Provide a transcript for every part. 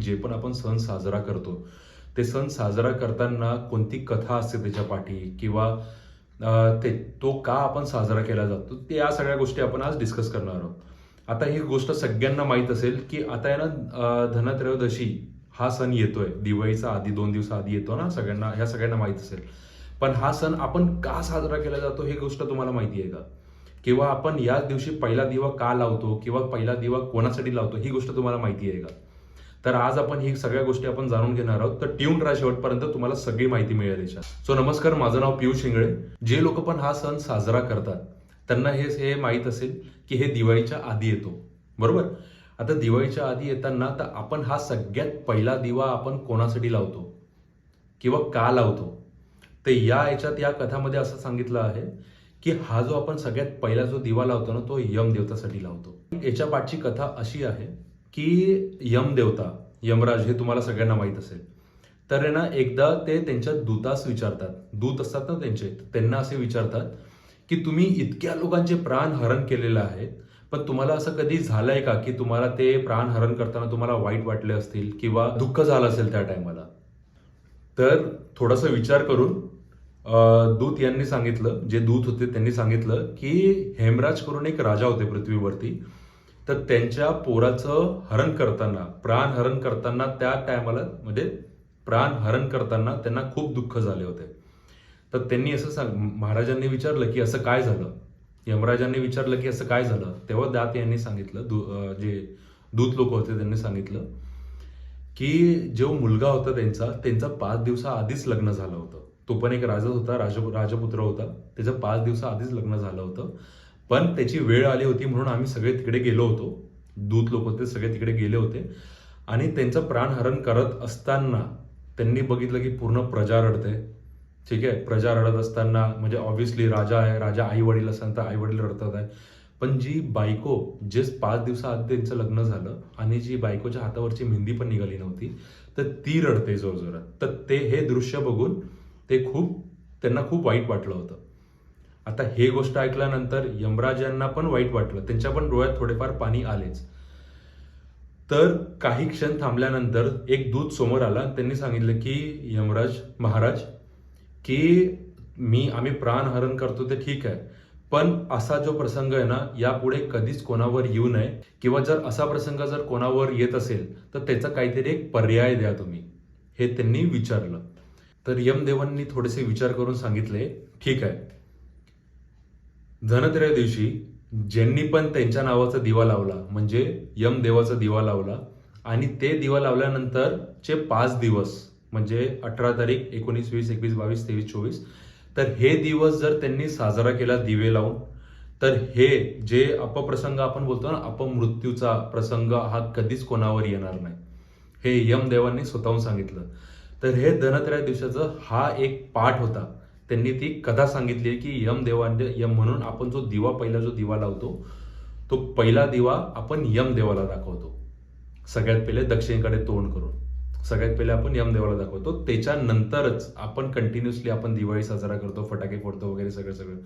जे पण आपण सण साजरा करतो ते सण साजरा करताना कोणती कथा असते त्याच्या पाठी? किंवा ते तो का आपण साजरा केला जातो? ते या सगळ्या गोष्टी आपण आज डिस्कस करणार आहोत. आता ही गोष्ट सगळ्यांना माहीत असेल की आता आहे ना धनत्रयोदशी हा सण येतोय. दिवाळीचा आधी दोन दिवस आधी येतो ना सगळ्यांना ह्या सगळ्यांना माहीत असेल. पण हा सण आपण का साजरा केला जातो हे गोष्ट तुम्हाला माहिती आहे का? किंवा आपण याच दिवशी पहिला दिवा का लावतो? किंवा पहिला दिवा कोणासाठी लावतो? ही गोष्ट तुम्हाला माहिती आहे का? तर आज आपण ही सगळ्या गोष्टी आपण जाणून घेणार आहोत. तर ट्यून राहा शेवटपर्यंत तुम्हाला सगळी माहिती मिळेल याच्यात. सो नमस्कार माझं नाव पियुष शिंगळे. जे लोक पण हा सण साजरा करतात त्यांना हे हे माहीत असेल की हे दिवाळीच्या आधी येतो. बरोबर? आता दिवाळीच्या आधी येताना तर आपण हा सगळ्यात पहिला दिवा आपण कोणासाठी लावतो? किंवा का लावतो? तर या याच्यात या कथामध्ये असं सांगितलं आहे की हा जो आपण सगळ्यात पहिला जो दिवा लावतो ना तो यम देवतासाठी लावतो. याच्या पाठची कथा अशी आहे. की यम देवता यमराज हे तुम्हाला सगळ्यांना माहीत असेल. तर आहे ना एकदा ते त्यांच्या दूतास विचारतात. दूत असतात ना त्यांचे त्यांना असे विचारतात की तुम्ही इतक्या लोकांचे प्राण हरण केलेलं आहे पण तुम्हाला असं कधी झालंय का की तुम्हाला ते प्राण हरण करताना तुम्हाला वाईट वाटले असतील किंवा दुःख झालं असेल त्या टायमाला? तर थोडासा विचार करून दूत यांनी सांगितलं जे दूत होते त्यांनी सांगितलं की हेमराज करून एक राजा होते पृथ्वीवरती. तर त्यांच्या पोराचं हरण करताना प्राण हरण करताना त्या टायमाला म्हणजे प्राण हरण करताना त्यांना खूप दुःख झाले होते. तर त्यांनी असं सांग महाराजांनी विचारलं की असं काय झालं? यमराजांनी विचारलं की असं काय झालं? तेव्हा दात यांनी सांगितलं दू जे दूत लोक होते त्यांनी सांगितलं की जो मुलगा होता त्यांचा त्यांचा पाच दिवसा आधीच लग्न झालं होतं. तो पण एक राजा होता राज राजपुत्र होता. त्याचं पाच दिवसा आधीच लग्न झालं होतं. पण त्याची वेळ आली होती म्हणून आम्ही सगळे तिकडे गेलो होतो. दूत लोक होते सगळे तिकडे गेले होते. आणि त्यांचं प्राणहरण करत असताना त्यांनी बघितलं की पूर्ण प्रजा रडते. ठीक आहे प्रजा रडत असताना म्हणजे ऑब्व्हियसली राजा आहे राजा आई वडील असताना तर आई वडील रडतात आहे. पण जी बायको जे पाच दिवसाआधी त्यांचं लग्न झालं आणि जी बायकोच्या हातावरची मेहंदी पण निघाली नव्हती तर ती रडते जोरजोरात. तर ते हे दृश्य बघून ते खूप त्यांना खूप वाईट वाटलं होतं. आता हे गोष्ट ऐकल्यानंतर यमराजांना पण वाईट वाटलं. त्यांच्या पण डोळ्यात थोडेफार पाणी आलेच. तर काही क्षण थांबल्यानंतर एक दूत समोर आला. त्यांनी सांगितलं की यमराज महाराज की मी आम्ही प्राणहरण करतो ते ठीक आहे. पण असा जो प्रसंग आहे ना यापुढे कधीच कोणावर येऊ नये. किंवा जर असा प्रसंग जर कोणावर येत असेल तर त्याचा काहीतरी एक पर्याय द्या तुम्ही. हे त्यांनी विचारलं. तर यमदेवांनी थोडेसे विचार करून सांगितले ठीक आहे. धनत्रय दिवशी ज्यांनी पण त्यांच्या नावाचा दिवा लावला म्हणजे यमदेवाचा दिवा लावला आणि ते दिवा लावल्यानंतर चे पाच दिवस म्हणजे अठरा तारीख एकोणीस वीस एकवीस बावीस तेवीस चोवीस तर हे दिवस जर त्यांनी साजरा केला दिवे लावून तर हे जे अपप्रसंग आपण बोलतो ना अपमृत्यूचा प्रसंग हा कधीच कोणावर येणार नाही. हे यमदेवांनी स्वतःहून सांगितलं. तर हे धनत्रय दिवसाचं हा एक पाठ होता. त्यांनी ती कथा सांगितली आहे की यम देवाने यम म्हणून आपण जो दिवा पहिला जो दिवा लावतो तो पहिला दिवा आपण यम देवाला दाखवतो. सगळ्यात पहिले दक्षिणेकडे तोंड करून. सगळ्यात पहिले आपण यम देवाला दाखवतो. त्याच्यानंतरच आपण कंटिन्युअसली आपण दिवाळी साजरा करतो फटाके फोडतो वगैरे सगळं सगळं.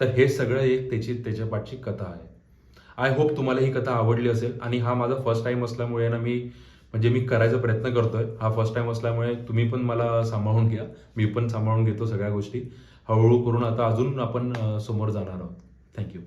तर हे सगळं एक त्याची त्याच्या पाठची कथा आहे. आय होप तुम्हाला ही कथा आवडली असेल. आणि हा माझा फर्स्ट टाइम असल्यामुळे ना मी म्हणजे मी करायचा प्रयत्न करतोय. हा फर्स्ट टाइम असल्यामुळे तुम्ही पण मला सांभाळून घ्या. मी पण सांभाळून घेतो सगळ्या गोष्टी. हळूहळू करून आता अजून आपण समोर जाणार आहोत. थँक्यू